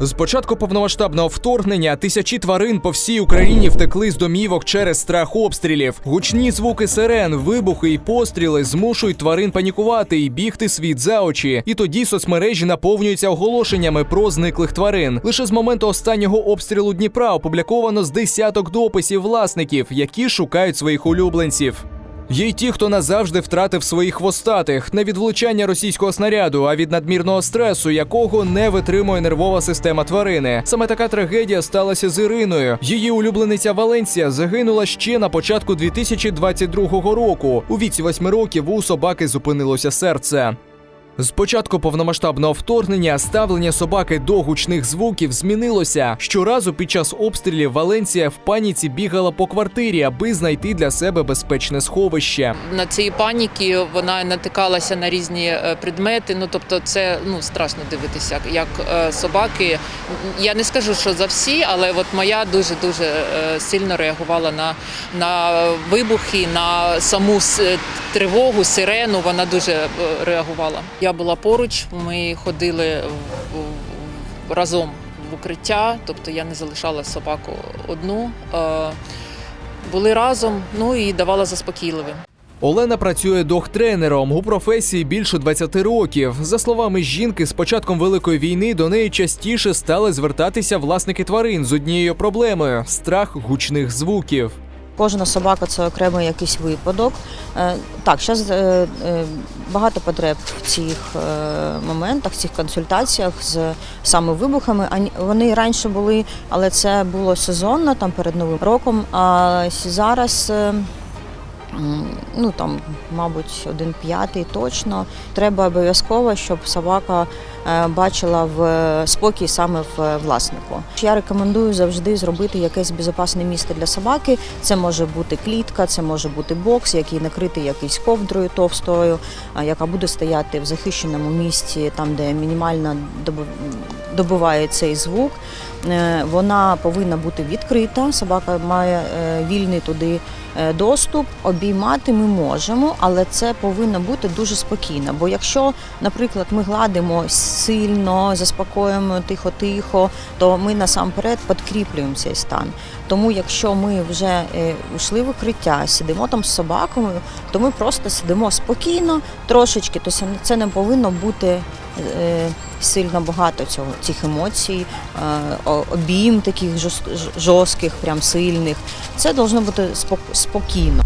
З початку повномасштабного вторгнення тисячі тварин по всій Україні втекли з домівок через страх обстрілів. Гучні звуки сирен, вибухи і постріли змушують тварин панікувати і бігти світ за очі. І тоді соцмережі наповнюються оголошеннями про зниклих тварин. Лише з моменту останнього обстрілу Дніпра опубліковано з десяток дописів власників, які шукають своїх улюбленців. Є й ті, хто назавжди втратив своїх хвостатих не від влучання російського снаряду, а від надмірного стресу, якого не витримує нервова система тварини. Саме така трагедія сталася з Іриною. Її улюблениця Валенсія загинула ще на початку 2022 року. У віці восьми років у собаки зупинилося серце. З початку повномасштабного вторгнення ставлення собаки до гучних звуків змінилося. Щоразу під час обстрілів Валенція в паніці бігала по квартирі, аби знайти для себе безпечне сховище. На цій паніки вона натикалася на різні е, предмети. Ну тобто, це ну страшно дивитися, як е, собаки. Я не скажу, що за всі, але от моя дуже дуже сильно реагувала на, на вибухи, на саму тривогу, сирену. Вона дуже е, реагувала. Я була поруч. Ми ходили разом в укриття, тобто я не залишала собаку одну. Е, Були разом, ну і давала заспокійливим. Олена працює догтренером у професії більше 20 років. За словами жінки, з початком великої війни до неї частіше стали звертатися власники тварин з однією проблемою страх гучних звуків. Кожна собака це окремий якийсь випадок. Е, Так, зараз багато потреб в цих е, моментах, в цих консультаціях з саме вибухами. Вони раніше були, але це було сезонно, там перед новим роком. А зараз. Ну там, мабуть, один п'ятий точно. Треба обов'язково, щоб собака е, бачила в е, спокій саме в е, власнику. Я рекомендую завжди зробити якесь безпечне місце для собаки. Це може бути клітка, це може бути бокс, який накритий якийсь ковдрою товстою, яка буде стояти в захищеному місці, там де мінімально добив- добиває цей звук. Е, Вона повинна бути відкрита. Собака має е, вільний туди е, доступ. Обіймати ми можемо, але це повинно бути дуже спокійно. Бо якщо, наприклад, ми гладимо сильно, заспокоюємо тихо-тихо, то ми насамперед підкріплюємо цей стан. Тому, якщо ми вже йшли в укриття, сидимо там з собакою, то ми просто сидимо спокійно, трошечки, то це не повинно бути. Сильно багато цього цих емоцій, е, обійм таких жорст- жорстких, прям сильних. Це має бути спок- спокійно.